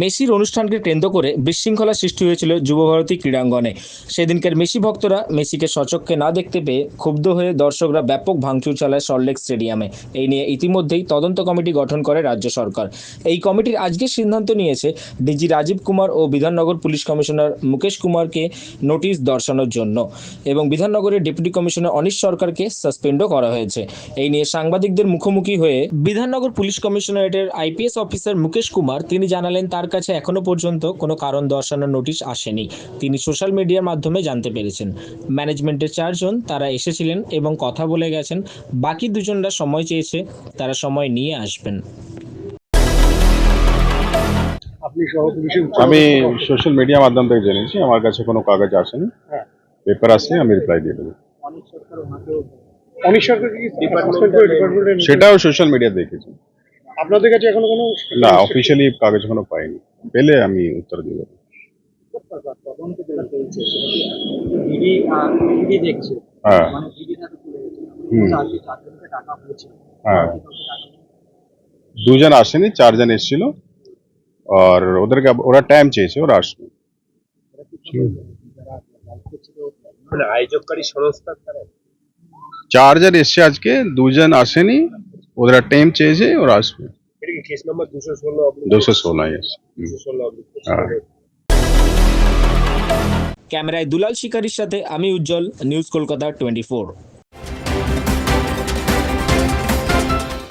মেসির অনুষ্ঠানকে কেন্দ্র করে বিশৃঙ্খলা সৃষ্টি হয়েছিল যুবভারতী ক্রীড়াঙ্গনে। সেদিনকার মেসি ভক্তরা মেসিকে সচক্ষে না দেখতে পেয়ে ক্ষুব্ধ হয়ে দর্শকরা ব্যাপক ভাঙচুর চালায় সল্টলেক স্টেডিয়ামে। এই নিয়ে ইতিমধ্যেই তদন্ত কমিটি গঠন করে রাজ্য সরকার। এই কমিটির আজকের সিদ্ধান্ত নিয়েছে ডিজি রাজীব কুমার ও বিধাননগর পুলিশ কমিশনার মুকেশ কুমারকে নোটিশ দর্শানোর জন্য এবং বিধাননগরের ডেপুটি কমিশনার অনিশ সরকারকে সাসপেন্ডও করা হয়েছে। এই নিয়ে সাংবাদিকদের মুখোমুখি হয়ে বিধাননগর পুলিশ কমিশনারেটের আইপিএস অফিসার মুকেশ কুমার তিনি জানালেন, তার কাছে এখনও পর্যন্ত কোনো কারণ দর্শানোর নোটিশ আসেনি। তিনি সোশ্যাল মিডিয়ার মাধ্যমে জানতে পেরেছেন। ম্যানেজমেন্টের চারজন তারা এসেছিলেন এবং কথা বলে গেছেন। বাকি দুজনরা সময় চেয়েছে তারা সময় নিয়ে আসবেন। আপনি সহ পুলিশের আমি সোশ্যাল মিডিয়া মাধ্যম থেকে জেনেছি আমার কাছে কোনো কাগজ আসেনি। হ্যাঁ। পেপার আসলে আমি রিপ্লাই দিয়ে দেবো। সেটাও সোশ্যাল মিডিয়া দেখেছি। আপনাদের কাছে এখনও কোনো না অফিসিয়ালি কাগজ এখনও পাইনি। পেলে আমি উত্তর দিয়ে দেবো। হ্যাঁ। মানে হ্যাঁ। দুজন আসেনি চারজন এসেছিল। আর ওদেরকে ওরা টাইম চেয়েছে ওরা আসবে। মানে আয়োজককারী সংস্থা চারজন এসছে আজকে দুজন আসেনি। ওদের টাইম চেয়েছে ওরা আসবে। দুশো ষোলো হ্যাঁ। ক্যামেরায় দুলাল শিকারীর সাথে আমি Ujjwal news Kolkata twenty four